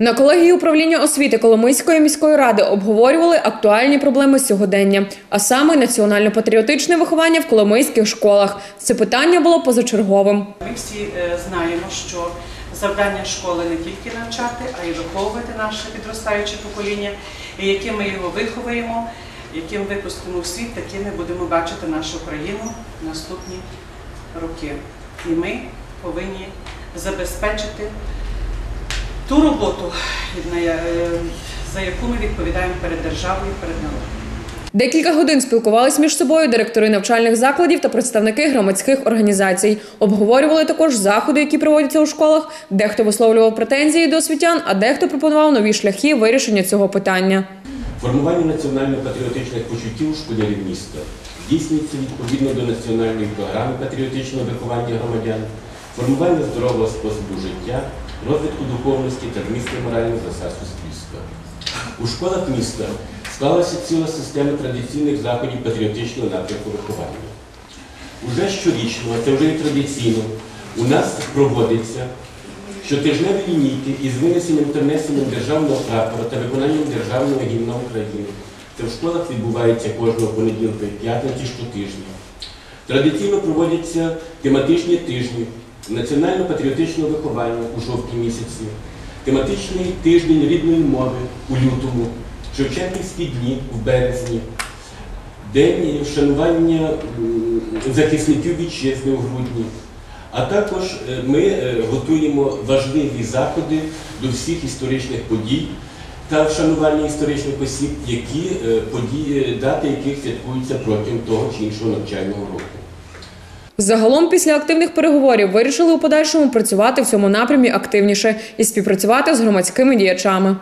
На колегії управління освіти Коломийської міської ради обговорювали актуальні проблеми сьогодення, а саме національно-патріотичне виховання в коломийських школах. Це питання було позачерговим. Ми всі е, знаємо, що завдання школи не тільки навчати, а й виховувати наше підростаюче покоління, і яким ми його виховуємо, яким випустимо в світ, таким ми будемо бачити нашу країну наступні роки. І ми повинні забезпечити ту роботу, е, за яку ми відповідаємо перед державою, перед народом. Декілька годин спілкувались між собою директори навчальних закладів та представники громадських організацій. Обговорювали також заходи, які проводяться у школах. Дехто висловлював претензії до освітян, а дехто пропонував нові шляхи вирішення цього питання. Формування національно-патріотичних почуттів у школярів міста здійснюється відповідно до національної програми патріотичного виховання громадян, формування здорового способу життя, розвитку духовності та змісту моральних засад суспільства. У школах міста склалася ціла система традиційних заходів патріотичного напрямку виховання. Уже щорічно, а це вже і традиційно, у нас проводиться щотижневі лінійки із винесенням та внесенням державного прапора та виконанням державного гімна України. Це в школах відбувається кожного понеділка і п'ятниці щотижня. Традиційно проводяться тематичні тижні національно-патріотичного виховання у жовтні місяці, тематичний тиждень рідної мови у лютому, Шевченківські дні в березні, День вшанування захисників вітчизни у грудні. А також е, ми е, готуємо важливі заходи до всіх історичних подій та вшанування історичних осіб, які е, події, дати яких святкуються протягом того чи іншого навчального року. Загалом, після активних переговорів, вирішили у подальшому працювати в цьому напрямі активніше і співпрацювати з громадськими діячами.